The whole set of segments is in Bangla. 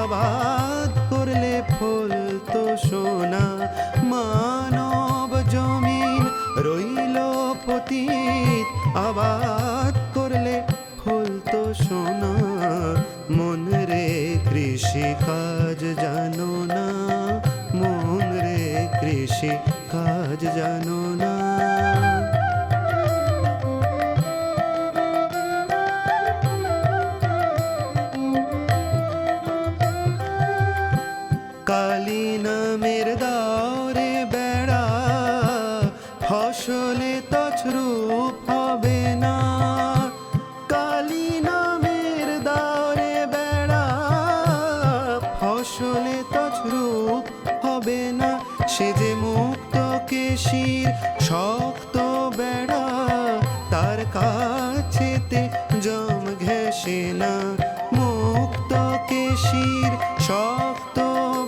আবাদ করলে ফুল তো সোনা মানব জমিন রইল পতীত। আবাদ সে যে মুক্ত কেশির শক্ত বেড়া, তার কাছেতে জম ঘেসে না। মুক্ত কেশির শক্ত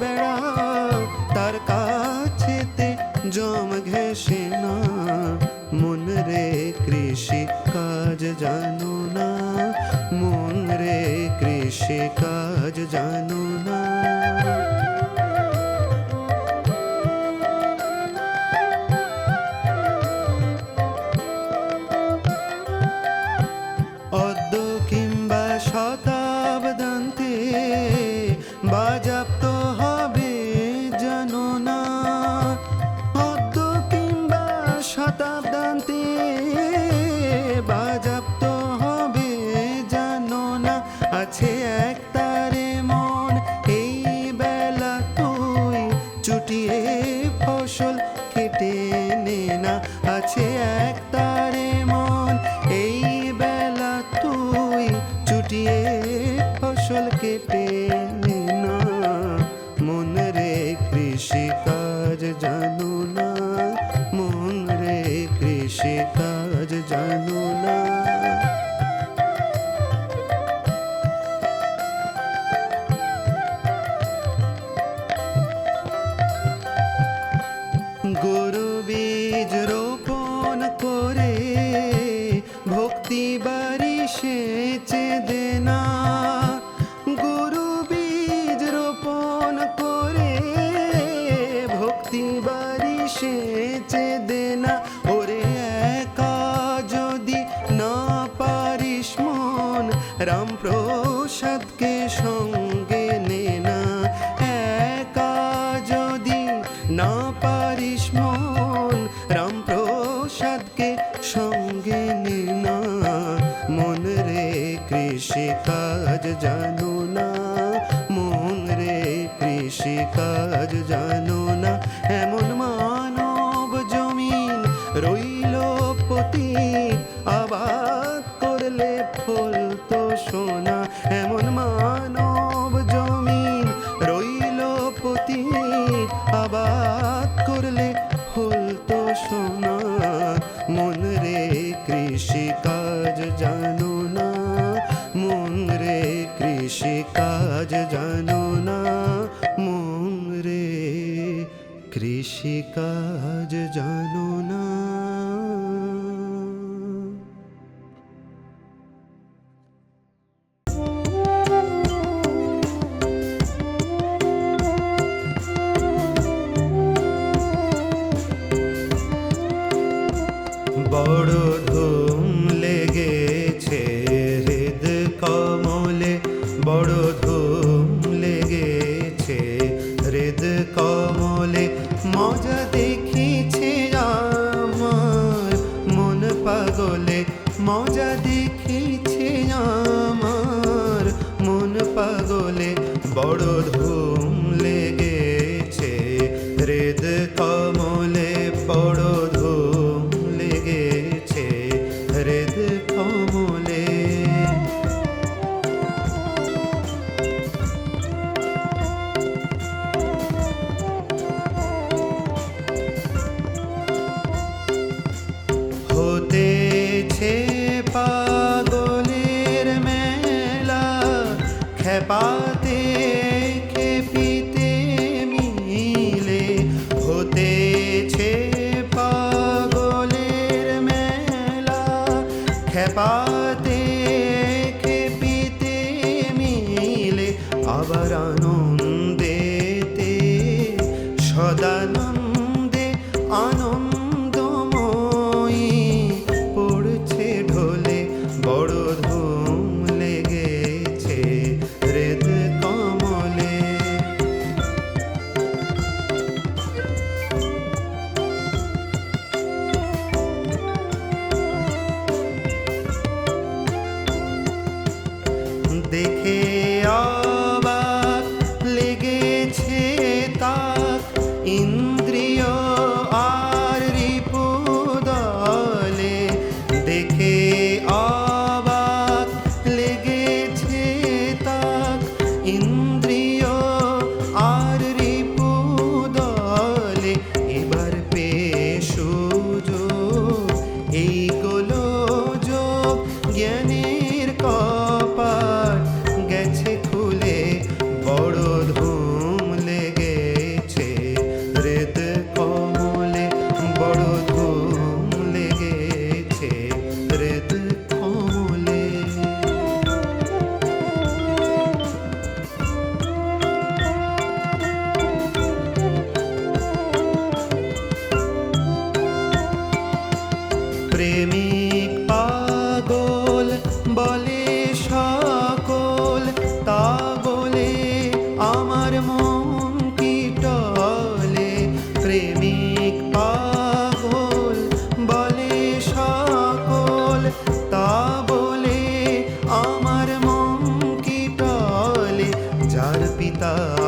বেড়া, তার কাছেতে জম ঘেসে না। মন রে কৃষি কাজ জানো না, মন রে কৃষি কাজ জানো না। শতাব্দান্তে হবে, জানো না, আছে এক তারে মন। এই বেলা তুই চুটিয়ে ফসল কেটে নে না, আছে এক তারে এই বেলা তুই চুটিয়ে ফসল কেটে না পারিস মন, রামপ্রসাদকে সঙ্গে নে না। মন রে কৃষি কাজ জানো না, মন রে কৃষি কাজ জানো না। এমন মানব জমিন রইল পতি আবাদ করলে ফল তো সোনা। এমন মানব কৃষি কাজ জানো না। বড় ধুম লেগেছে হৃদ কমলে বড় প্রেমিক পাগল বলে সকল, তা বলে আমার মন কি টলে? প্রেমিক পাগল বলে সকল, তা বলে আমার মন কি টলে? যার পিতা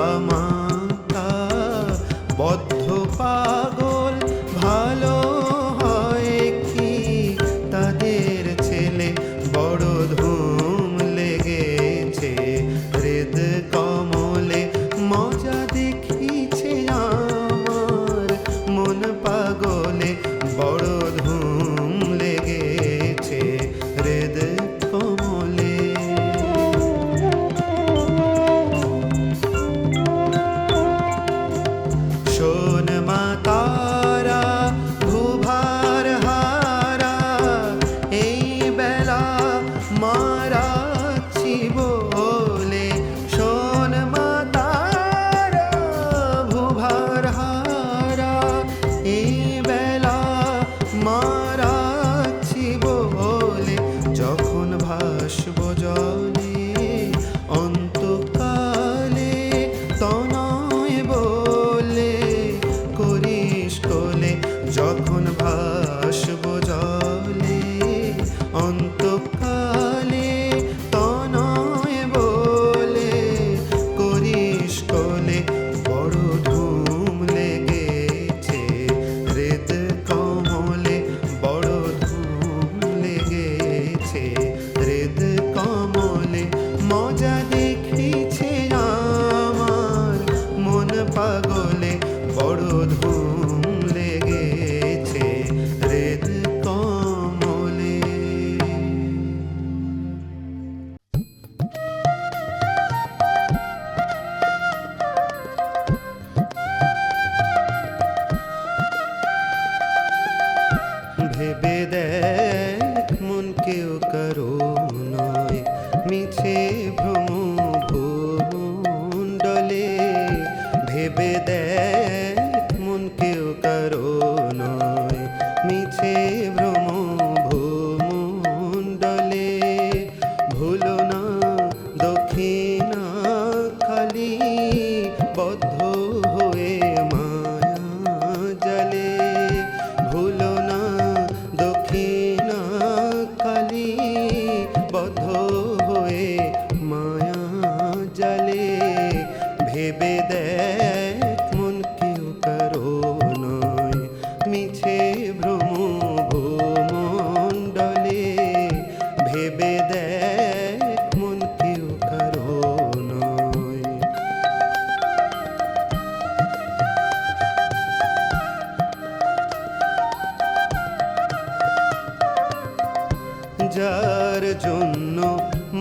যার জন্য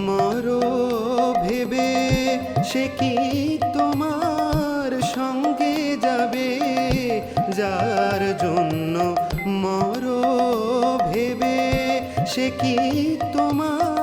মরো ভেবে, সে কি তোমার সঙ্গে যাবে? যার জন্য মরো ভেবে, সে কি তোমার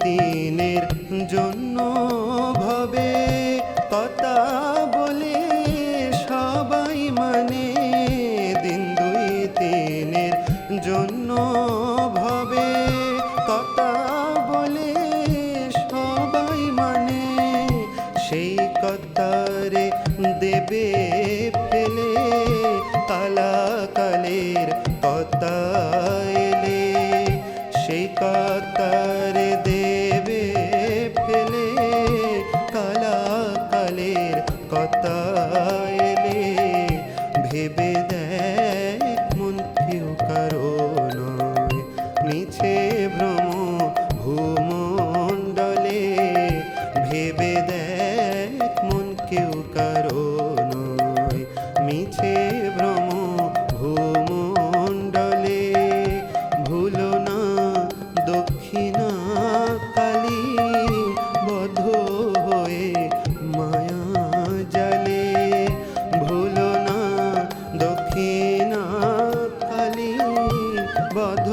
তিনের জন্য ভবে কথা বলে সবাই মানে দিন দুই তিনের জন্য ভবে কথা বলে সবাই মানে সেই কথারে দেবে ফেলে কালাকালের কথা ভেবে দেখ মন কেউ কারও নয়। মিছে ভ্রম ভূমণ্ডলে, ভুল না দক্ষিণা কালী বধ হয়ে মায়া জলে। ভুল না দক্ষিণা কালী বধ